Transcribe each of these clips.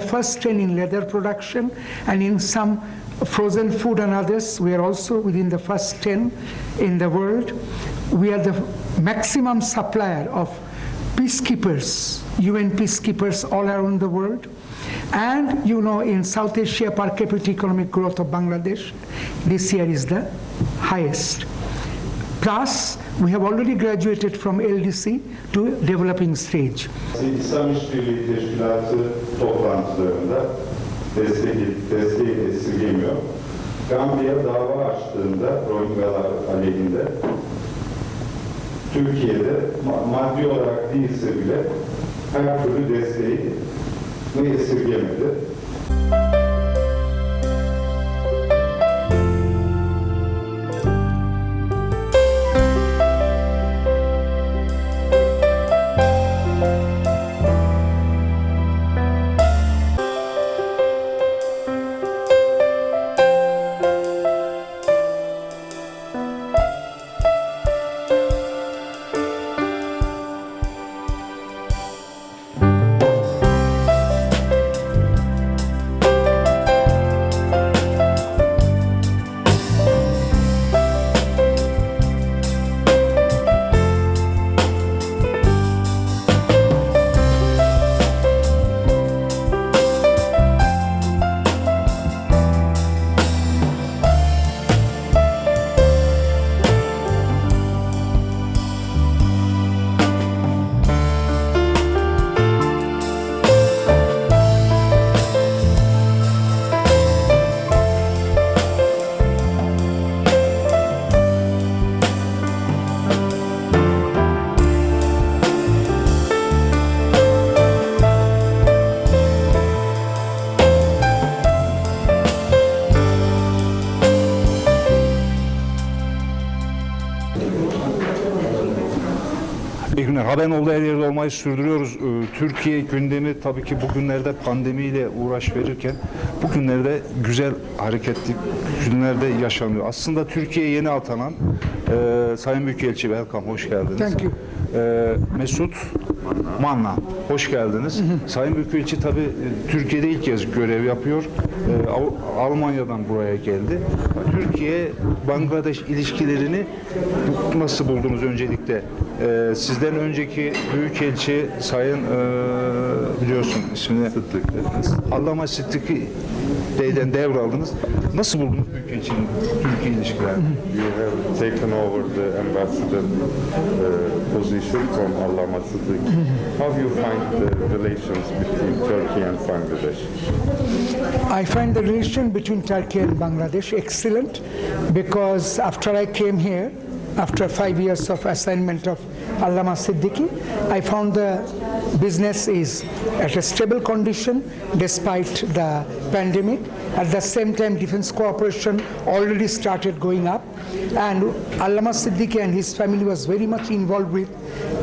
The first 10 in leather production and in some frozen food and others, we are also within the first 10 in the world. We are the maximum supplier of peacekeepers, UN peacekeepers all around the world. And you know, in South Asia, per capita economic growth of Bangladesh this year is the highest. Plus, we have already graduated from LDC to developing stage. İslam İşbirliği Teşkilatı toplantılarında destek, desteği esirgemiyor. Gambiya dava açtığında Rohingyalar aleyhinde Türkiye'de ma- maddi olarak değilse bile her türlü desteği esirgemedi. Haberin olduğu her yerde olmayı sürdürüyoruz. Ee, Türkiye gündemi tabii ki bugünlerde pandemiyle uğraş verirken bugünlerde güzel hareketli günlerde yaşanıyor. Aslında Türkiye yeni atanan e, Sayın Büyükelçi Welcome, hoş geldiniz. Thank you. E, Mesut Manna, hoş geldiniz. Sayın Büyükelçi tabii e, Türkiye'de ilk kez görev yapıyor. E, Almanya'dan buraya geldi. Türkiye-Bangladeş ilişkilerini nasıl buldunuz öncelikle? E, sizden önceki Büyükelçi Sayın e, biliyorsun ismini Allama Sıddıkı Bey'den devraldınız. Nasıl buldunuz Büyükelçinin Türkiye ilişkilerini? You have taken over the ambassador uh, position from Allama Siddiqui. How you find the relations between Turkey and Bangladesh? I find the relation between Turkey and Bangladesh excellent because after I came here, after five years of assignment of Allama Siddiqui, I found the business is at a stable condition despite the pandemic. At the same time, defense cooperation already started going up, and Allama Siddiqui and his family was very much involved with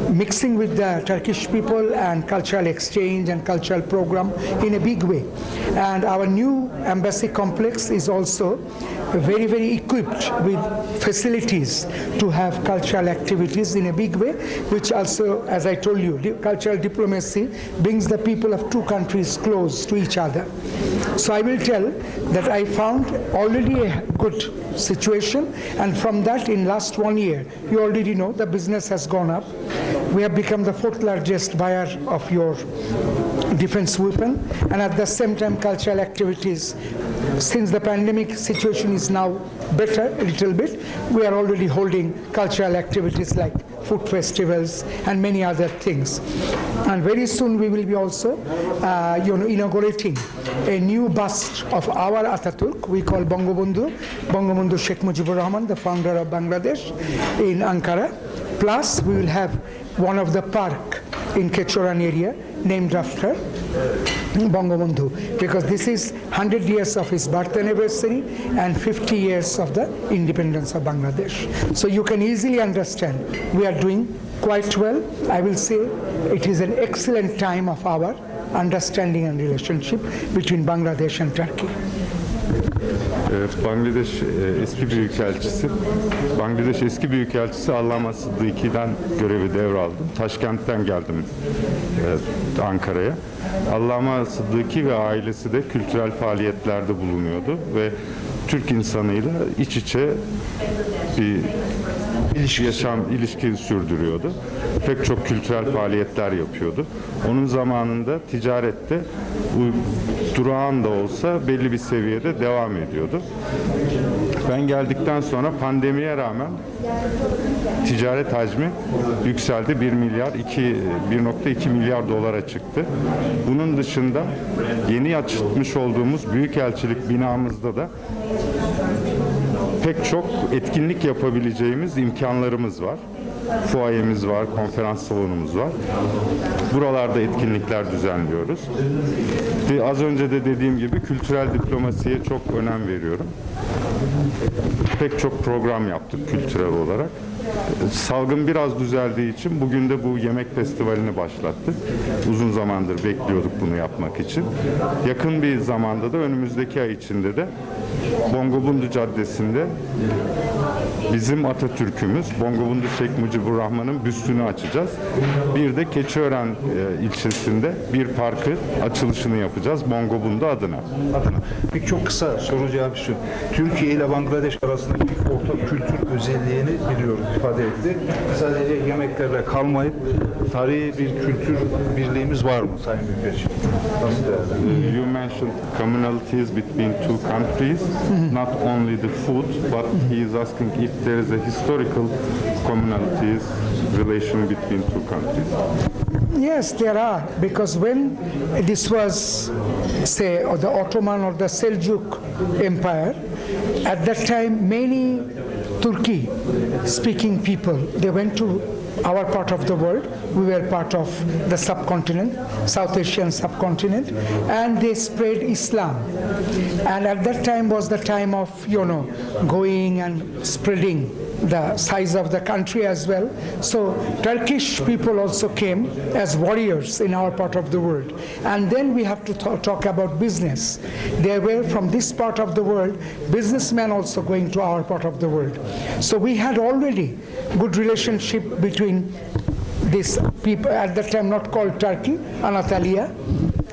mixing with the Turkish people and cultural exchange and cultural program in a big way. And our new embassy complex is also very, very equipped with facilities to have cultural activities in a big way, which also, as I told you, di- cultural diplomacy brings the people of two countries close to each other. So I will tell that I found already a good situation, and from that, in last one year, you already know the business has gone up. We have become the fourth largest buyer of your defense weapon, and at the same time, cultural activities. Since the pandemic situation is now better a little bit, we are already holding cultural activities like food festivals and many other things. And very soon we will be also, uh, you know, inaugurating a new bust of our Ataturk. We call Bangabandhu, Bangabandhu Sheikh Mujibur Rahman, the founder of Bangladesh, in Ankara. Plus, we will have one of the park in Kechoran area named after Bangabandhu because this is 100 years of his birth anniversary and 50 years of the independence of Bangladesh. So you can easily understand we are doing quite well. I will say it is an excellent time of our understanding and relationship between Bangladesh and Turkey. Ee, Bangladeş e, eski büyükelçisi, Bangladeş eski büyükelçisi Allama Sıddıki'den görevi devraldım. Taşkent'ten geldim e, Ankara'ya. Allama Sıddıki ve ailesi de kültürel faaliyetlerde bulunuyordu ve Türk insanıyla iç içe bir ilişki yaşam ilişki sürdürüyordu. Pek çok kültürel faaliyetler yapıyordu. Onun zamanında ticarette durağan da olsa belli bir seviyede devam ediyordu. Ben geldikten sonra pandemiye rağmen ticaret hacmi yükseldi. 1 milyar 2 1.2 milyar dolara çıktı. Bunun dışında yeni açılmış olduğumuz büyükelçilik binamızda da pek çok etkinlik yapabileceğimiz imkanlarımız var. Fuayemiz var, konferans salonumuz var. Buralarda etkinlikler düzenliyoruz. Ve az önce de dediğim gibi kültürel diplomasiye çok önem veriyorum. Pek çok program yaptık kültürel olarak. Salgın biraz düzeldiği için bugün de bu yemek festivalini başlattık. Uzun zamandır bekliyorduk bunu yapmak için. Yakın bir zamanda da önümüzdeki ay içinde de Bongobundu Caddesi'nde bizim Atatürk'ümüz Bongobundu Şeyh Mucibur Rahman'ın büstünü açacağız. Bir de Keçiören e, ilçesinde bir parkı açılışını yapacağız Bongobundu adına. adına. Peki çok kısa soru cevap istiyorum. Türkiye ile Bangladeş arasındaki ortak kültür özelliğini biliyoruz, ifade etti. Sadece yemeklerle kalmayıp tarihi bir kültür birliğimiz var mı Sayın Büyükelçi? Nasıl değerlendiriyorsunuz? You mentioned commonalities between two countries, not only the food, but he is asking there is a historical commonalities relation between two countries. Yes, there are, because when this was, say, the Ottoman or the Seljuk Empire, at that time many Turkey speaking people, they went to our part of the world. We were part of the subcontinent, South Asian subcontinent, and they spread Islam. And at that time was the time of, you know, going and spreading the size of the country as well. So Turkish people also came as warriors in our part of the world. And then we have to ta- talk about business. There were from this part of the world businessmen also going to our part of the world. So we had already good relationship between these people at that time not called Turkey, Anatolia,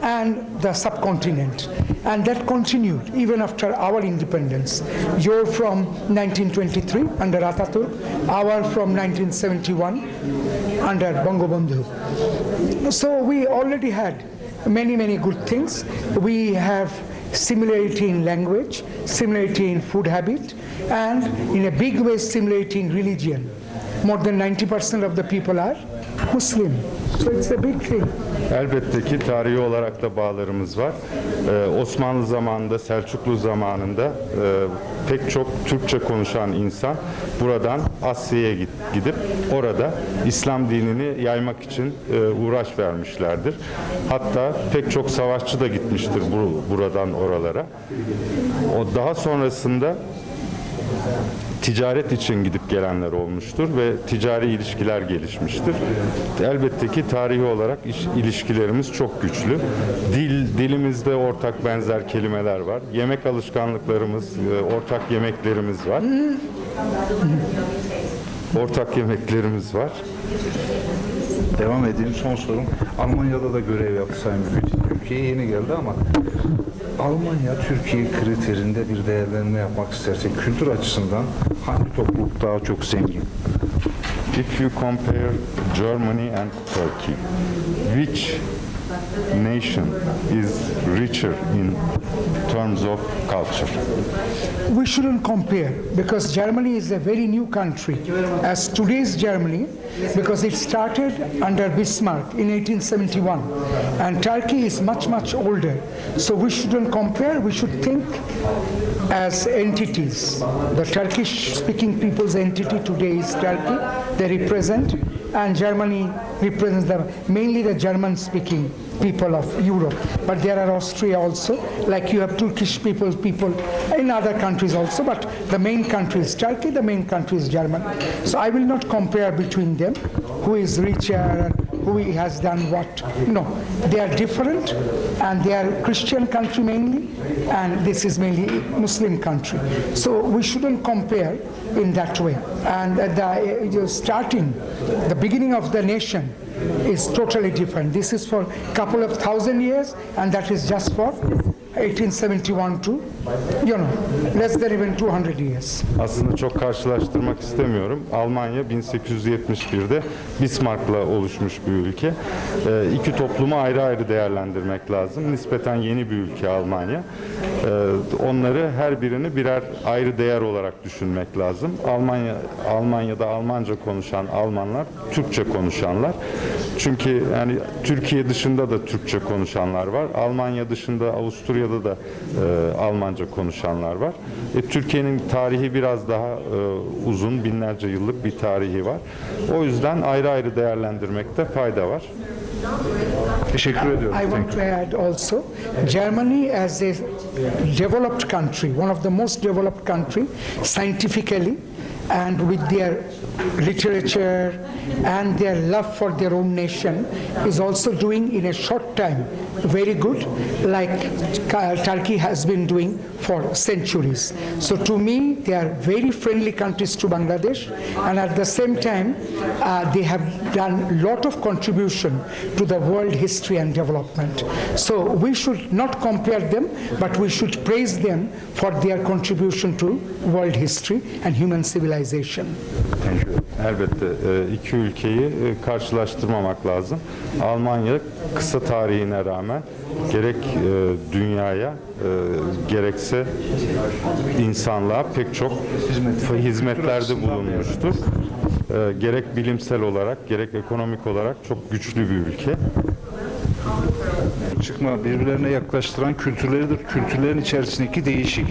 and the subcontinent. And that continued even after our independence. You're from 1923 under Ataturk, our from 1971 under Bangabandhu. So we already had many, many good things. We have similarity in language, similarity in food habit, and in a big way similarity in religion. More than 90% of the people are Muslim. Elbette ki tarihi olarak da bağlarımız var. Ee, Osmanlı zamanında, Selçuklu zamanında e, pek çok Türkçe konuşan insan buradan Asya'ya gidip orada İslam dinini yaymak için e, uğraş vermişlerdir. Hatta pek çok savaşçı da gitmiştir bu, buradan oralara. O daha sonrasında ticaret için gidip gelenler olmuştur ve ticari ilişkiler gelişmiştir. Elbette ki tarihi olarak iş- ilişkilerimiz çok güçlü. Dil dilimizde ortak benzer kelimeler var. Yemek alışkanlıklarımız, e, ortak yemeklerimiz var. Ortak yemeklerimiz var. Devam edeyim son sorum. Almanya'da da görev yaptı Sayın Büyükelçi. Türkiye'ye yeni geldi ama Almanya Türkiye kriterinde bir değerlendirme yapmak isterse kültür açısından hangi topluluk daha çok zengin? If you compare Germany and Turkey, which nation is richer in terms of culture? We shouldn't compare because Germany is a very new country. As today's Germany, because it started under Bismarck in 1871, and Turkey is much, much older. So we shouldn't compare, we should think as entities. The Turkish speaking people's entity today is Turkey, they represent, and Germany represents the, mainly the German speaking people of Europe. But there are Austria also, like you have Turkish people, people in other countries also, but the main country is Turkey, the main country is Germany. So I will not compare between them, who is richer who has done what. No, they are different and they are Christian country mainly and this is mainly Muslim country. So we shouldn't compare in that way. And the uh, starting, the beginning of the nation is totally different. This is for a couple of thousand years and that is just for 1871 to, you know, less than even 200 years. Aslında çok karşılaştırmak istemiyorum. Almanya 1871'de Bismarck'la oluşmuş bir ülke. Ee, iki toplumu ayrı ayrı değerlendirmek lazım. Nispeten yeni bir ülke Almanya. Ee, onları her birini birer ayrı değer olarak düşünmek lazım. Almanya Almanya'da Almanca konuşan Almanlar Türkçe konuşanlar. Çünkü yani Türkiye dışında da Türkçe konuşanlar var. Almanya dışında Avusturya'da da e, Almanca konuşanlar var. E, Türkiye'nin tarihi biraz daha e, uzun, binlerce yıllık bir tarihi var. O yüzden ayrı ayrı değerlendirmekte fayda var. Teşekkür ediyorum. I want to add also, Germany as a developed country, one of the most developed country scientifically and with their literature and their love for their own nation is also doing in a short time very good like Turkey has been doing for centuries. So to me, they are very friendly countries to Bangladesh and at the same time, uh, they have done a lot of contribution to the world history and development. So we should not compare them, but we should praise them for their contribution to world history and human civilization. Elbette e, iki ülkeyi e, karşılaştırmamak lazım. Almanya kısa tarihine rağmen gerek e, dünyaya gerekse insanlığa pek çok hizmetlerde bulunmuştur. Gerek bilimsel olarak gerek ekonomik olarak çok güçlü bir ülke. Çıkma birbirlerine yaklaştıran kültürleridir. Kültürlerin içerisindeki değişik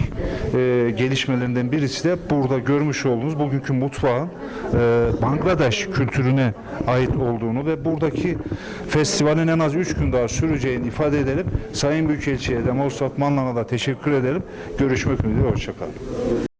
e, gelişmelerinden birisi de burada görmüş olduğunuz bugünkü mutfağın e, Bangladeş kültürüne ait olduğunu ve buradaki festivalin en az 3 gün daha süreceğini ifade edelim. Sayın Büyükelçi'ye de Mostat Manlan'a da teşekkür edelim. Görüşmek üzere, hoşçakalın.